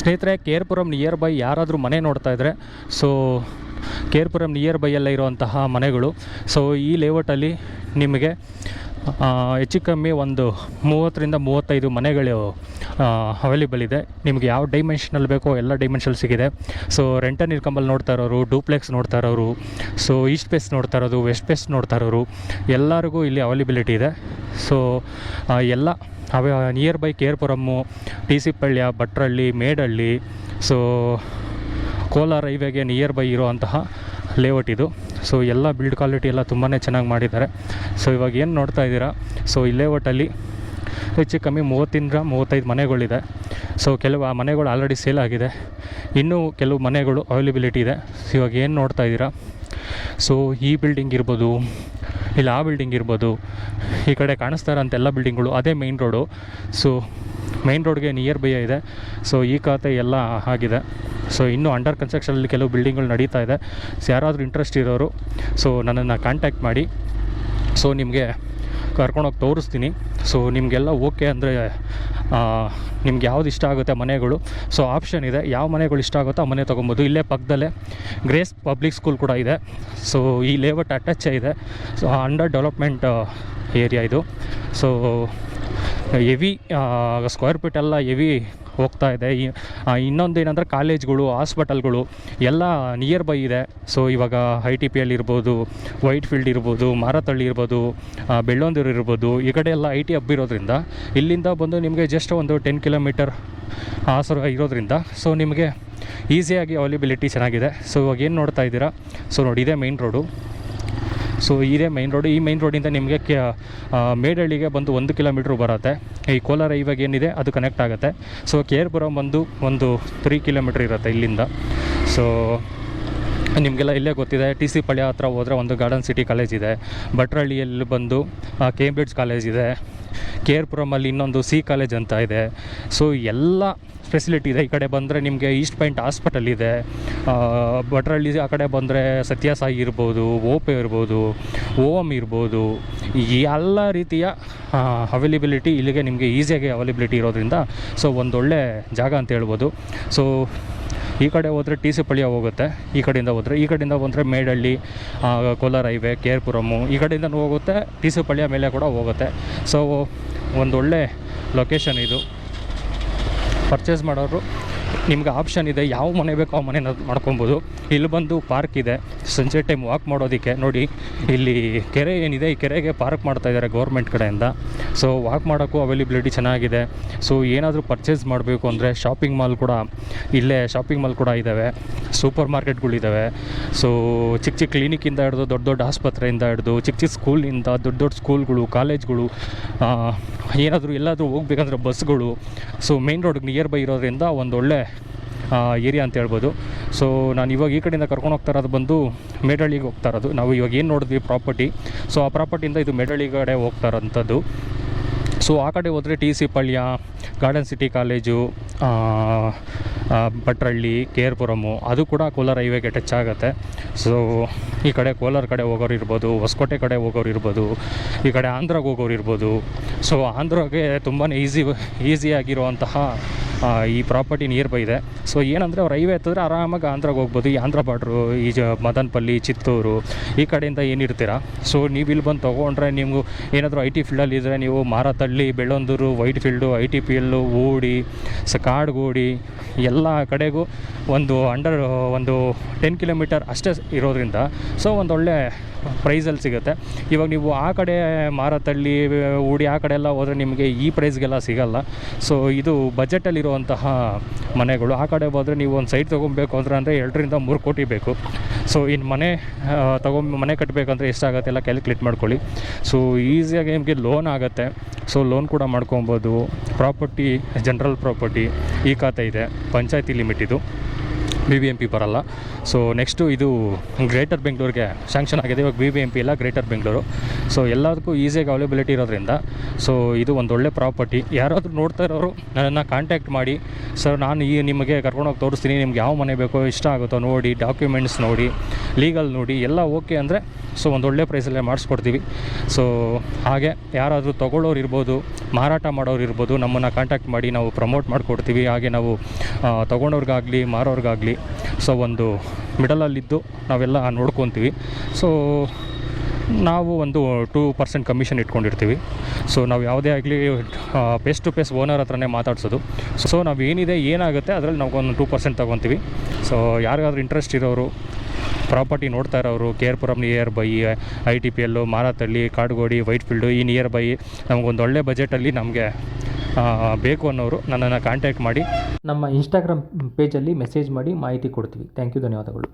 ಸ್ನೇಹಿತರೆ, Kerpuram near by ಯಾರಾದರೂ ಮನೆ ನೋಡ್ತಾ ಇದ್ದರೆ ಸೊ ಕೇರ್ಪುರಂ ನಿಯರ್ ಬೈಯಲ್ಲೇ ಇರುವಂತಹ ಮನೆಗಳು. ಸೊ ಈ ಲೇಔಟಲ್ಲಿ ನಿಮಗೆ ಹೆಚ್ಚು ಕಮ್ಮಿ ಒಂದು ಮೂವತ್ತರಿಂದ ಮೂವತ್ತೈದು ಮನೆಗಳು ಅವೈಲೇಬಲ್ ಇದೆ. ನಿಮಗೆ ಯಾವ ಡೈಮೆನ್ಷನಲ್ಲಿ ಬೇಕೋ ಎಲ್ಲ ಡೈಮೆನ್ಷನ್ ಸಿಗಿದೆ. ಸೊ ರೆಂಟನ್ ಇನ್ಕಮಲ್ಲಿ ನೋಡ್ತಾ ಇರೋರು ಡೂಪ್ಲೆಕ್ಸ್ ನೋಡ್ತಾ ಇರೋರು, ಸೊ ಈಸ್ಟ್ ಪೇಸ್ ನೋಡ್ತಾ ಇರೋದು ವೆಸ್ಟ್ ಪೇಸ್ ನೋಡ್ತಾ ಇರೋರು, ಎಲ್ಲರಿಗೂ ಇಲ್ಲಿ ಅವೈಲೇಬಿಲಿಟಿ ಇದೆ. ಸೊ ಎಲ್ಲ ಅವ near by Kerpuram T C Palya Bhatrahalli Medahalli so Kolar ಹೈವೇಗೆ near by ಇರುವಂತಹ ಲೇಔಟ್ ಇದು. ಸೊ ಎಲ್ಲ ಬಿಲ್ಡ್ ಕ್ವಾಲಿಟಿ ಎಲ್ಲ ತುಂಬಾ ಚೆನ್ನಾಗಿ ಮಾಡಿದ್ದಾರೆ. ಸೊ ಇವಾಗ ಏನು ನೋಡ್ತಾ ಇದ್ದೀರಾ? ಸೊ ಈ ಲೇಔಟಲ್ಲಿ ಹೆಚ್ಚು ಕಮ್ಮಿ ಮೂವತ್ತಿಂದ ಮೂವತ್ತೈದು ಮನೆಗಳಿದೆ. ಸೊ ಕೆಲವು ಆ ಮನೆಗಳು ಆಲ್ರೆಡಿ ಸೇಲ್ ಆಗಿದೆ. ಇನ್ನೂ ಕೆಲವು ಮನೆಗಳು ಅವೈಲೇಬಿಲಿಟಿ ಇದೆ. ಸೊ ಇವಾಗ ಏನು ನೋಡ್ತಾ ಇದ್ದೀರಾ? ಸೊ ಈ ಬಿಲ್ಡಿಂಗ್ ಇರ್ಬೋದು ಇಲ್ಲ, ಆ ಬಿಲ್ಡಿಂಗ್ ಇರ್ಬೋದು. ಈ ಕಡೆ ಕಾಣಿಸ್ತಾ ಇರೋಂಥ ಎಲ್ಲ ಬಿಲ್ಡಿಂಗ್ಗಳು ಅದೇ ಮೈನ್ ರೋಡು ಸೊ ಮೈನ್ ರೋಡ್ಗೆ ನಿಯರ್ ಬೈ ಇದೆ. ಸೊ ಈ ಖಾತೆ ಎಲ್ಲ ಆಗಿದೆ. ಸೊ ಇನ್ನೂ ಅಂಡರ್ ಕನ್ಸ್ಟ್ರಕ್ಷನಲ್ಲಿ ಕೆಲವು ಬಿಲ್ಡಿಂಗ್ಗಳು ನಡೀತಾ ಇದೆ. ಸೊ ಯಾರಾದರೂ ಇಂಟ್ರೆಸ್ಟ್ ಇರೋರು ಸೊ ನನ್ನನ್ನು ಕಾಂಟ್ಯಾಕ್ಟ್ ಮಾಡಿ. ಸೊ ನಿಮಗೆ ಕರ್ಕೊಂಡೋಗಿ ತೋರಿಸ್ತೀನಿ. ಸೊ ನಿಮಗೆಲ್ಲ ಓಕೆ ಅಂದರೆ ನಿಮ್ಗೆ ಯಾವ್ದು ಇಷ್ಟ ಆಗುತ್ತೆ ಮನೆಗಳು. ಸೊ ಆಪ್ಷನ್ ಇದೆ. ಯಾವ ಮನೆಗಳು ಇಷ್ಟ ಆಗುತ್ತೋ ಆ ಮನೆ ತೊಗೊಬೋದು. ಇಲ್ಲೇ ಪಕ್ಕದಲ್ಲೇ ಗ್ರೇಸ್ ಪಬ್ಲಿಕ್ ಸ್ಕೂಲ್ ಕೂಡ ಇದೆ. ಸೊ ಈ ಲೇಔಟ್ ಅಟ್ಯಾಚೇ ಇದೆ. ಸೊ ಅಂಡರ್ ಡೆವಲಪ್ಮೆಂಟ್ ಏರಿಯಾ ಇದು. ಸೊ ಎವಿ ಸ್ಕ್ವೇರ್ ಫೀಟ್ ಎಲ್ಲ ಎವಿ ಹೋಗ್ತಾ ಇದೆ. ಇನ್ನೊಂದು ಏನಂದರೆ ಕಾಲೇಜ್ಗಳು, ಹಾಸ್ಪಿಟಲ್ಗಳು ಎಲ್ಲ ನಿಯರ್ ಬೈ ಇದೆ. ಸೊ ಇವಾಗ ಐ ಟಿ ಪಿ ಎಲ್ ಇರ್ಬೋದು ವೈಟ್ ಫೀಲ್ಡ್ ಇರ್ಬೋದು, ಮಾರತಳ್ಳಿ ಇರ್ಬೋದು ಬೆಳ್ಳೊಂದೂರು ಇರ್ಬೋದು, ಈ ಕಡೆ ಎಲ್ಲ ಐ ಟಿ ಹಬ್ ಇರೋದ್ರಿಂದ ಇಲ್ಲಿಂದ ಬಂದು ನಿಮಗೆ ಜಸ್ಟ್ ಒಂದು ಟೆನ್ ಕಿಲೋಮೀಟರ್ ಆಸರ ಇರೋದ್ರಿಂದ ಸೊ ನಿಮಗೆ ಈಸಿಯಾಗಿ ಅವೈಲೇಬಿಲಿಟಿ ಚೆನ್ನಾಗಿದೆ. ಸೊ ಇವಾಗ ಏನು ನೋಡ್ತಾ ಇದ್ದೀರಾ? ಸೊ ನೋಡಿ, ಇದೇ ಮೈನ್ ರೋಡು ಸೊ ಇದೇ ಮೈನ್ ರೋಡು ಈ ಮೈನ್ ರೋಡಿಂದ ನಿಮಗೆ ಮೇಡಹಳ್ಳಿಗೆ ಬಂದು ಒಂದು ಕಿಲೋಮೀಟ್ರ್ ಬರುತ್ತೆ. ಈ ಕೋಲಾರ ಇವಾಗ ಏನಿದೆ, ಅದು ಕನೆಕ್ಟ್ ಆಗುತ್ತೆ. ಸೊ ಕೇರ್ಪುರಂ ಬಂದು ಒಂದು ತ್ರೀ ಕಿಲೋಮೀಟ್ರ್ ಇರುತ್ತೆ ಇಲ್ಲಿಂದ. ಸೊ ನಿಮಗೆಲ್ಲ ಇಲ್ಲೇ ಗೊತ್ತಿದೆ ಟಿ ಸಿ ಪಳ್ಯ ಹತ್ರ ಹೋದರೆ ಒಂದು ಗಾರ್ಡನ್ ಸಿಟಿ ಕಾಲೇಜ್ ಇದೆ. ಭಟ್ರಹಳ್ಳಿಯಲ್ಲಿ ಬಂದು ಕೇಂಬ್ರಿಡ್ಜ್ ಕಾಲೇಜ್ ಇದೆ. ಕೇರ್ಪುರಮಲ್ಲಿ ಇನ್ನೊಂದು ಸಿ ಕಾಲೇಜ್ ಅಂತ ಇದೆ. ಸೊ ಎಲ್ಲ ಫೆಸಿಲಿಟಿ ಇದೆ. ಈ ಕಡೆ ಬಂದರೆ ನಿಮಗೆ ಈಸ್ಟ್ ಪಾಯಿಂಟ್ ಹಾಸ್ಪಿಟಲ್ ಇದೆ. ಭಟ್ರಹಳ್ಳಿ ಆ ಕಡೆ ಬಂದರೆ ಸತ್ಯಸಾಯಿ ಇರ್ಬೋದು, ಓಪೆ ಇರ್ಬೋದು ಓಮ್ ಇರ್ಬೋದು. ಎಲ್ಲ ರೀತಿಯ ಅವೈಲೇಬಿಲಿಟಿ ಇಲ್ಲಿಗೆ ನಿಮಗೆ ಈಸಿಯಾಗಿ ಅವೈಲೇಬಿಲಿಟಿ ಇರೋದ್ರಿಂದ ಸೊ ಒಂದೊಳ್ಳೆ ಜಾಗ ಅಂತ ಹೇಳ್ಬೋದು. ಸೊ ಈ ಕಡೆ ಹೋದರೆ ಟಿ ಸಿ ಪಳ್ಯ ಹೋಗುತ್ತೆ, ಈ ಕಡೆಯಿಂದ ಹೋದರೆ, ಈ ಕಡೆಯಿಂದ ಬಂದರೆ ಮೇಡಳ್ಳಿ ಕೋಲಾರ ಹೈವೇ ಪುರಮು ಈ ಕಡೆಯಿಂದ ಹೋಗುತ್ತೆ, ಟಿ ಸಿ ಪಳ್ಯ ಮೇಲೆ ಕೂಡ ಹೋಗುತ್ತೆ. ಸೊ ಒಂದೊಳ್ಳೆ ಲೊಕೇಶನ್ ಇದು. ಪರ್ಚೇಸ್ ಮಾಡೋರು ನಿಮ್ಗೆ ಆಪ್ಷನ್ ಇದೆ, ಯಾವ ಮನೆ ಬೇಕೋ ಆ ಮನೆನ ಮಾಡ್ಕೊಬೋದು. ಇಲ್ಲಿ ಬಂದು ಪಾರ್ಕ್ ಇದೆ. ಸಂಜೆ ಟೈಮ್ ವಾಕ್ ಮಾಡೋದಕ್ಕೆ ನೋಡಿ, ಇಲ್ಲಿ ಕೆರೆ ಏನಿದೆ, ಈ ಕೆರೆಗೆ ಪಾರ್ಕ್ ಮಾಡ್ತಾ ಇದ್ದಾರೆ ಗೌರ್ಮೆಂಟ್ ಕಡೆಯಿಂದ. ಸೊ ವಾಕ್ ಮಾಡೋಕ್ಕೂ ಅವೈಲೇಬಿಲಿಟಿ ಚೆನ್ನಾಗಿದೆ. ಸೊ ಏನಾದರೂ ಪರ್ಚೇಸ್ ಮಾಡಬೇಕು ಅಂದರೆ ಶಾಪಿಂಗ್ ಮಾಲ್ ಕೂಡ ಇಲ್ಲೇ ಶಾಪಿಂಗ್ ಮಾಲ್ ಕೂಡ ಇದ್ದಾವೆ ಸೂಪರ್ ಮಾರ್ಕೆಟ್ಗಳಿದ್ದಾವೆ ಸೊ ಚಿಕ್ಕ ಚಿಕ್ಕ ಕ್ಲಿನಿಕ್ಕಿಂದ ಹಿಡ್ದು ದೊಡ್ಡ ದೊಡ್ಡ ಆಸ್ಪತ್ರೆಯಿಂದ ಹಿಡ್ದು ಚಿಕ್ಕ ಚಿಕ್ಕ ಸ್ಕೂಲಿಂದ ದೊಡ್ಡ ದೊಡ್ಡ ಸ್ಕೂಲ್ಗಳು ಕಾಲೇಜ್ಗಳು ಏನಾದರೂ ಎಲ್ಲಾದರೂ ಹೋಗ್ಬೇಕಂದ್ರೆ ಬಸ್ಗಳು ಸೊ ಮೇನ್ ರೋಡ್ಗೆ ನಿಯರ್ ಬೈ ಇರೋದ್ರಿಂದ ಒಂದೊಳ್ಳೆ ಏರಿಯಾ ಅಂತ ಹೇಳ್ಬೋದು. ಸೊ ನಾನು ಇವಾಗ ಈ ಕಡೆಯಿಂದ ಕರ್ಕೊಂಡು ಹೋಗ್ತಾ ಇರೋದು ಬಂದು ಮೇಡಳ್ಳಿಗೆ ಹೋಗ್ತಾ ಇರೋದು. ನಾವು ಇವಾಗ ಏನು ನೋಡಿದ್ವಿ ಪ್ರಾಪರ್ಟಿ? ಸೊ ಆ ಪ್ರಾಪರ್ಟಿಯಿಂದ ಇದು ಮೇಡಹಳ್ಳಿ ಕಡೆ ಹೋಗ್ತಾ ಇರೋಂಥದ್ದು. ಸೊ ಆ ಕಡೆ ಹೋದರೆ T C Palya, garden city college Bhattarahalli, ಕೇರ್ಪುರಮು, ಅದು ಕೂಡ ಕೋಲಾರ ಹೈವೇಗೆ ಟಚ್ ಆಗುತ್ತೆ. ಸೊ ಈ ಕಡೆ ಕೋಲಾರ ಕಡೆ ಹೋಗೋರು ಇರ್ಬೋದು, ಹೊಸಕೋಟೆ ಕಡೆ ಹೋಗೋರು ಇರ್ಬೋದು, ಈ ಕಡೆ ಆಂಧ್ರಾಗೆ ಹೋಗೋರು ಇರ್ಬೋದು. ಸೊ ಆಂಧ್ರಗೆ ತುಂಬಾ ಈಸಿ ಈಸಿಯಾಗಿರುವಂತಹ ಈ ಪ್ರಾಪರ್ಟಿ ನಿಯರ್ ಬೈ ಇದೆ. ಸೊ ಏನಂದರೆ ಅವ್ರು ಹೈವೇ ಹತ್ತಿದ್ರೆ ಆರಾಮಾಗಿ ಆಂಧ್ರಾಗೆ ಹೋಗ್ಬೋದು. ಈ ಆಂಧ್ರ ಬಾರ್ಡ್ರು ಈ ಜ, ಮದನಪಲ್ಲಿ, ಚಿತ್ತೂರು, ಈ ಕಡೆಯಿಂದ ಏನಿರ್ತೀರ ಸೊ ನೀವು ಇಲ್ಲಿ ಬಂದು ತೊಗೊಂಡ್ರೆ ನೀವು ಏನಾದರೂ ಐ ಟಿ ಫೀಲ್ಡಲ್ಲಿ ಇದ್ದರೆ ನೀವು Marathahalli, Bellandur Whitefield I T P L ಓಡಿ, ಸ, ಕಾಡುಗೋಡಿ, ಎಲ್ಲ ಕಡೆಗೂ ಒಂದು ಅಂಡರ್ ಒಂದು ಟೆನ್ ಕಿಲೋಮೀಟರ್ ಅಷ್ಟೇ ಇರೋದ್ರಿಂದ ಸೊ ಒಂದೊಳ್ಳೆ ಪ್ರೈಸಲ್ಲಿ ಸಿಗುತ್ತೆ. ಇವಾಗ ನೀವು ಆ ಕಡೆ ಮಾರತಳ್ಳಿ ಊಡಿ ಆ ಕಡೆ ಎಲ್ಲ ಹೋದರೆ ನಿಮಗೆ ಈ ಪ್ರೈಸ್ಗೆಲ್ಲ ಸಿಗಲ್ಲ. ಸೊ ಇದು ಬಜೆಟಲ್ಲಿರುವಂತಹ ಮನೆಗಳು. ಆ ಕಡೆ ಹೋದರೆ ನೀವು ಒಂದು ಸೈಟ್ ತೊಗೊಬೇಕು ಅಂದ್ರೆ ಅಂದರೆ ಎರಡರಿಂದ ಮೂರು ಕೋಟಿ ಬೇಕು. ಸೊ ಇನ್ನು ಮನೆ ತಗೊಂಬ, ಮನೆ ಕಟ್ಟಬೇಕಂದ್ರೆ ಎಷ್ಟಾಗುತ್ತೆ ಎಲ್ಲ ಕ್ಯಾಲ್ಕುಲೇಟ್ ಮಾಡ್ಕೊಳ್ಳಿ. ಸೊ ಈಸಿಯಾಗಿ ನಿಮಗೆ ಲೋನ್ ಆಗುತ್ತೆ. ಸೊ ಲೋನ್ ಕೂಡ ಮಾಡ್ಕೊಬೋದು. ಪ್ರಾಪರ್ಟಿ ಜನರಲ್ ಪ್ರಾಪರ್ಟಿ ಈ ಖಾತೆ ಇದೆ. ಪಂಚಾಯತಿ ಲಿಮಿಟ್ ಇದು. ಬಿ ಬಿ ಎಂ ಪಿ ಬರಲ್ಲ. ಸೊ ನೆಕ್ಸ್ಟು ಇದು ಗ್ರೇಟರ್ ಬೆಂಗಳೂರಿಗೆ ಸ್ಯಾಂಕ್ಷನ್ ಆಗಿದೆ. ಇವಾಗ ಬಿ ಬಿ ಎಂ ಪಿ ಇಲ್ಲ ಗ್ರೇಟರ್ ಬೆಂಗಳೂರು ಸೊ ಎಲ್ಲದಕ್ಕೂ ಈಸಿಯಾಗಿ ಅವೈಲೇಬಿಲಿಟಿ ಇರೋದ್ರಿಂದ ಸೊ ಇದು ಒಂದು ಒಳ್ಳೆ ಪ್ರಾಪರ್ಟಿ ಯಾರಾದರೂ ನೋಡ್ತಾ ಇರೋರು ನನ್ನನ್ನು ಕಾಂಟ್ಯಾಕ್ಟ್ ಮಾಡಿ. ಸರ್ ನಾನು ಈ ನಿಮಗೆ ಕರ್ಕೊಂಡೋಗಿ ತೋರಿಸ್ತೀನಿ. ನಿಮ್ಗೆ ಯಾವ ಮನೆ ಬೇಕೋ, ಇಷ್ಟ ಆಗುತ್ತೋ ನೋಡಿ ಡಾಕ್ಯುಮೆಂಟ್ಸ್ ನೋಡಿ ಲೀಗಲ್ ನೋಡಿ, ಎಲ್ಲ ಓಕೆ ಅಂದರೆ ಸೊ ಒಂದು ಒಳ್ಳೆ ಪ್ರೈಸಲ್ಲೇ ಮಾಡಿಸ್ಕೊಡ್ತೀವಿ. ಸೊ ಹಾಗೆ ಯಾರಾದರೂ ತೊಗೊಳ್ಳೋರು ಇರ್ಬೋದು, ಮಾರಾಟ ಮಾಡೋರು ಇರ್ಬೋದು, ನಮ್ಮನ್ನು ಕಾಂಟ್ಯಾಕ್ಟ್ ಮಾಡಿ, ನಾವು ಪ್ರಮೋಟ್ ಮಾಡಿಕೊಡ್ತೀವಿ. ಹಾಗೆ ನಾವು ತೊಗೊಂಡವ್ರಿಗಾಗಲಿ ಮಾರೋರ್ಗಾಗಲಿ ಸೊ ಒಂದು ಮಿಡಲಲ್ಲಿದ್ದು ನಾವೆಲ್ಲ ನೋಡ್ಕೊತೀವಿ. ಸೊ ನಾವು ಒಂದು ಟೂ ಪರ್ಸೆಂಟ್ ಕಮಿಷನ್ ಇಟ್ಕೊಂಡಿರ್ತೀವಿ. ಸೊ ನಾವು ಯಾವುದೇ ಆಗಲಿ ಪೇಸ್ ಟು ಪೇಸ್ ಓನರ್ ಹತ್ರನೇ ಮಾತಾಡ್ಸೋದು. ಸೊ ನಾವು ಏನಿದೆ, ಏನಾಗುತ್ತೆ ಅದರಲ್ಲಿ ನಾವು ಒಂದು ಟೂ ಪರ್ಸೆಂಟ್ ತೊಗೊತೀವಿ. ಸೊ ಯಾರಿಗಾದ್ರೂ ಇಂಟ್ರೆಸ್ಟ್ ಇರೋರು ಪ್ರಾಪರ್ಟಿ ನೋಡ್ತಾ ಇರೋರು K Puram nearby I T P L Marathahalli, Kadugodi Whitefield ಈ ನಿಯರ್ ಬೈ ನಮಗೊಂದು ಒಳ್ಳೆ ಬಜೆಟಲ್ಲಿ ನಮಗೆ ಬೇಕು ಅನ್ನೋರು ನನ್ನನ್ನು ಕಾಂಟ್ಯಾಕ್ಟ್ ಮಾಡಿ. ನಮ್ಮ ಇನ್ಸ್ಟಾಗ್ರಾಮ್ ಪೇಜಲ್ಲಿ ಮೆಸೇಜ್ ಮಾಡಿ ಮಾಹಿತಿ ಕೊಡ್ತೀವಿ. ಥ್ಯಾಂಕ್ ಯು ಧನ್ಯವಾದಗಳು.